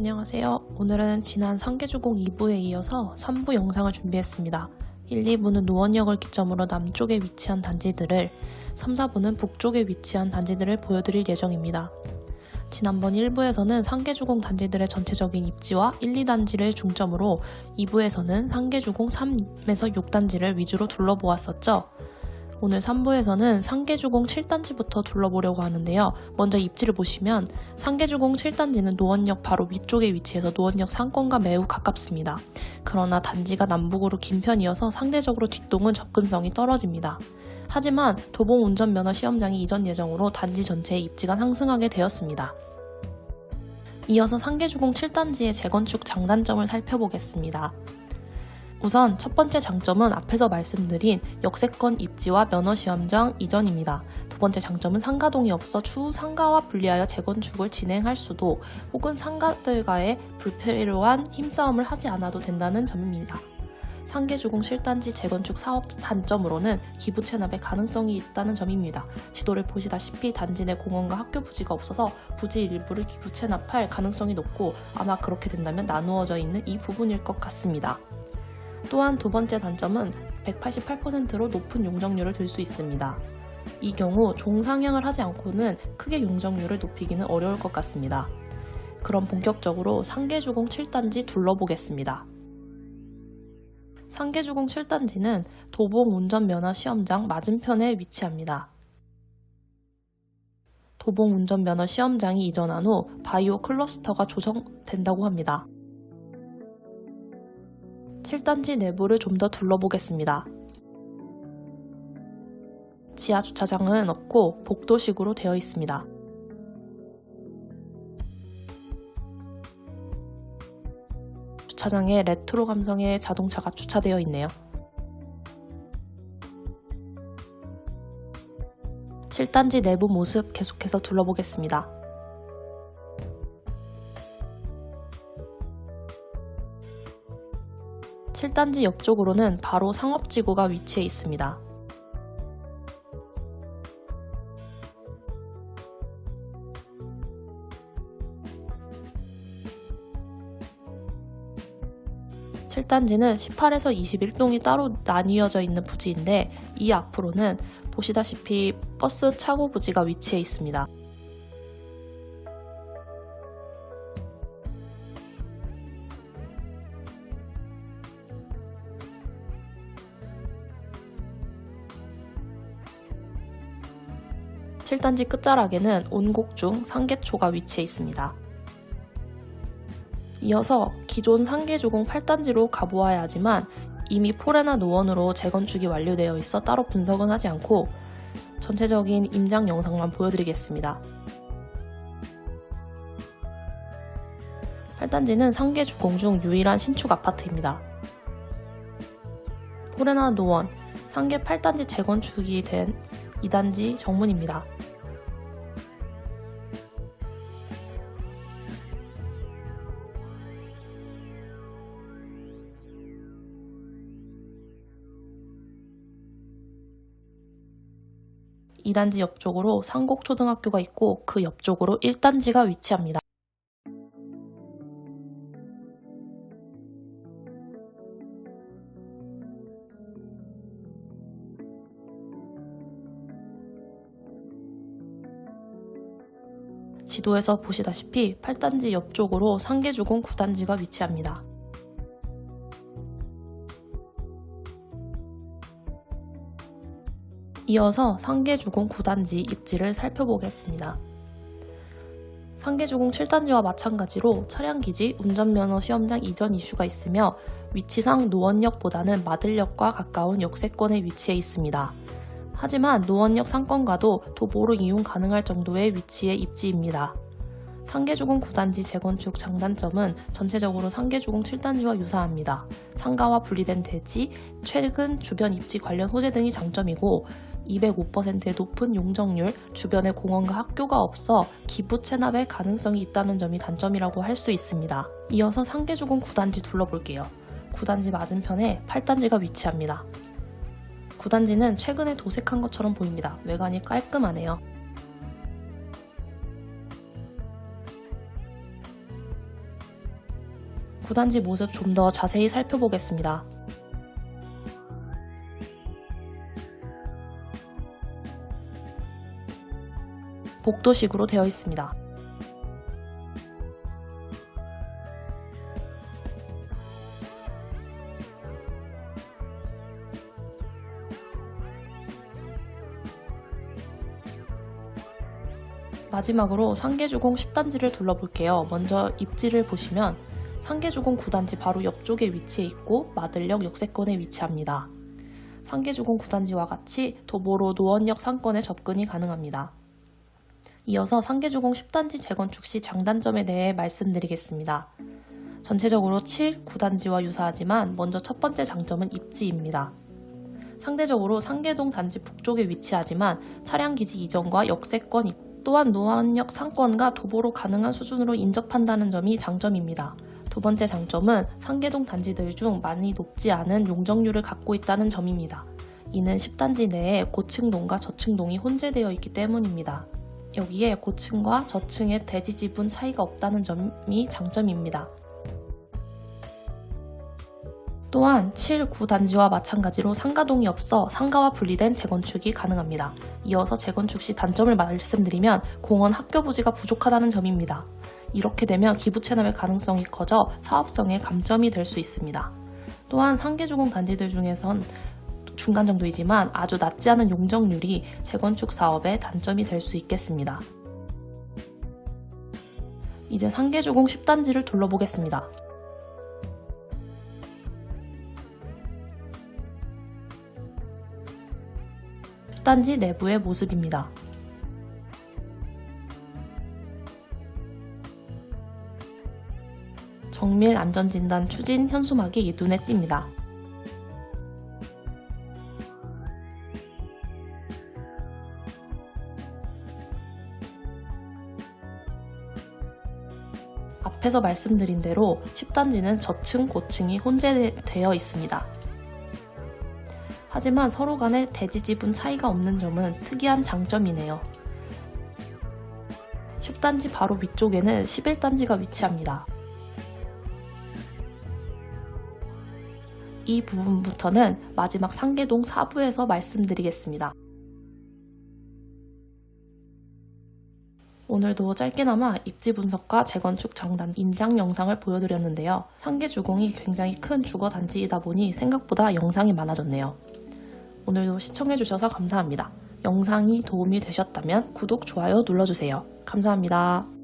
안녕하세요. 오늘은 지난 상계주공 2부에 이어서 3부 영상을 준비했습니다. 1, 2부는 노원역을 기점으로 남쪽에 위치한 단지들을, 3, 4부는 북쪽에 위치한 단지들을 보여드릴 예정입니다. 지난번 1부에서는 상계주공 단지들의 전체적인 입지와 1, 2단지를 중점으로 2부에서는 상계주공 3에서 6단지를 위주로 둘러보았었죠. 오늘 3부에서는 상계주공 7단지부터 둘러보려고 하는데요. 먼저 입지를 보시면 상계주공 7단지는 노원역 바로 위쪽에 위치해서 노원역 상권과 매우 가깝습니다. 그러나 단지가 남북으로 긴 편이어서 상대적으로 뒷동은 접근성이 떨어집니다. 하지만 도봉 운전면허 시험장이 이전 예정으로 단지 전체의 입지가 상승하게 되었습니다. 이어서 상계주공 7단지의 재건축 장단점을 살펴보겠습니다. 우선 첫 번째 장점은 앞에서 말씀드린 역세권 입지와 면허시험장 이전입니다. 두 번째 장점은 상가동이 없어 추후 상가와 분리하여 재건축을 진행할 수도 혹은 상가들과의 불필요한 힘싸움을 하지 않아도 된다는 점입니다. 상계주공 실단지 재건축 사업 단점으로는 기부 체납의 가능성이 있다는 점입니다. 지도를 보시다시피 단지 내 공원과 학교 부지가 없어서 부지 일부를 기부 체납할 가능성이 높고 아마 그렇게 된다면 나누어져 있는 이 부분일 것 같습니다. 또한 두 번째 단점은 188%로 높은 용적률을 들 수 있습니다. 이 경우 종상향을 하지 않고는 크게 용적률을 높이기는 어려울 것 같습니다. 그럼 본격적으로 상계주공 7단지 둘러보겠습니다. 상계주공 7단지는 도봉 운전면허 시험장 맞은편에 위치합니다. 도봉 운전면허 시험장이 이전한 후 바이오 클러스터가 조성된다고 합니다. 7단지 내부를 좀 더 둘러보겠습니다. 지하 주차장은 없고 복도식으로 되어 있습니다. 주차장에 레트로 감성의 자동차가 주차되어 있네요. 7단지 내부 모습 계속해서 둘러보겠습니다. 7단지 옆쪽으로는 바로 상업지구가 위치해 있습니다. (7단지는) 18에서 21동이 따로 나뉘어져 있는 부지인데 이 앞으로는 보시다시피 버스 차고 부지가 위치해 있습니다. 7단지 끝자락에는 온곡 중 상계초가 위치해 있습니다. 이어서 기존 상계주공 8단지로 가보아야 하지만 이미 포레나 노원으로 재건축이 완료되어 있어 따로 분석은 하지 않고 전체적인 임장 영상만 보여드리겠습니다. 8단지는 상계주공 중 유일한 신축 아파트입니다. 포레나 노원, 상계 8단지 재건축이 된 2단지 정문입니다. 이단지 옆쪽으로 상곡초등학교가 있고 그 옆쪽으로 1단지가 위치합니다. 지도에서 보시다시피 8단지 옆쪽으로 상계주공 9단지가 위치합니다. 이어서 상계주공 9단지 입지를 살펴보겠습니다. 상계주공 7단지와 마찬가지로 차량기지, 운전면허 시험장 이전 이슈가 있으며 위치상 노원역보다는 마들역과 가까운 역세권에 위치해 있습니다. 하지만 노원역 상권과도 도보로 이용 가능할 정도의 위치의 입지입니다. 상계주공 9단지 재건축 장단점은 전체적으로 상계주공 7단지와 유사합니다. 상가와 분리된 대지, 최근 주변 입지 관련 호재 등이 장점이고 205%의 높은 용적률, 주변에 공원과 학교가 없어 기부 체납의 가능성이 있다는 점이 단점이라고 할 수 있습니다. 이어서 상계주공 9단지 둘러볼게요. 9단지 맞은편에 8단지가 위치합니다. 9단지는 최근에 도색한 것처럼 보입니다. 외관이 깔끔하네요. 구단지 모습 좀 더 자세히 살펴보겠습니다. 복도식으로 되어 있습니다. 마지막으로 상계주공 10단지를 둘러볼게요. 먼저 입지를 보시면 상계주공 9단지 바로 옆쪽에 위치해 있고 마들역 역세권에 위치합니다. 상계주공 9단지와 같이 도보로 노원역 상권에 접근이 가능합니다. 이어서 상계주공 10단지 재건축 시 장단점에 대해 말씀드리겠습니다. 전체적으로 7, 9단지와 유사하지만 먼저 첫 번째 장점은 입지입니다. 상대적으로 상계동 단지 북쪽에 위치하지만 차량 기지 이전과 역세권 입 또한 노원역 상권과 도보로 가능한 수준으로 인접한다는 점이 장점입니다. 두 번째 장점은 상계동 단지들 중 많이 높지 않은 용적률을 갖고 있다는 점입니다. 이는 10단지 내에 고층동과 저층동이 혼재되어 있기 때문입니다. 여기에 고층과 저층의 대지 지분 차이가 없다는 점이 장점입니다. 또한 7, 9단지와 마찬가지로 상가동이 없어 상가와 분리된 재건축이 가능합니다. 이어서 재건축 시 단점을 말씀드리면 공원 학교 부지가 부족하다는 점입니다. 이렇게 되면 기부 체납의 가능성이 커져 사업성에 감점이 될 수 있습니다. 또한 상계주공 단지들 중에선 중간 정도이지만 아주 낮지 않은 용적률이 재건축 사업의 단점이 될 수 있겠습니다. 이제 상계주공 10단지를 둘러보겠습니다. 단지 내부의 모습입니다. 정밀 안전진단 추진 현수막이 눈에 띕니다. 앞에서 말씀드린 대로 10단지는 저층, 고층이 혼재되어 있습니다. 하지만 서로 간의 대지 지분 차이가 없는 점은 특이한 장점이네요. 10단지 바로 위쪽에는 11단지가 위치합니다. 이 부분부터는 마지막 상계동 4부에서 말씀드리겠습니다. 오늘도 짧게나마 입지 분석과 재건축 장단 임장 영상을 보여드렸는데요. 상계 주공이 굉장히 큰 주거 단지이다 보니 생각보다 영상이 많아졌네요. 오늘도 시청해주셔서 감사합니다. 영상이 도움이 되셨다면 구독, 좋아요 눌러주세요. 감사합니다.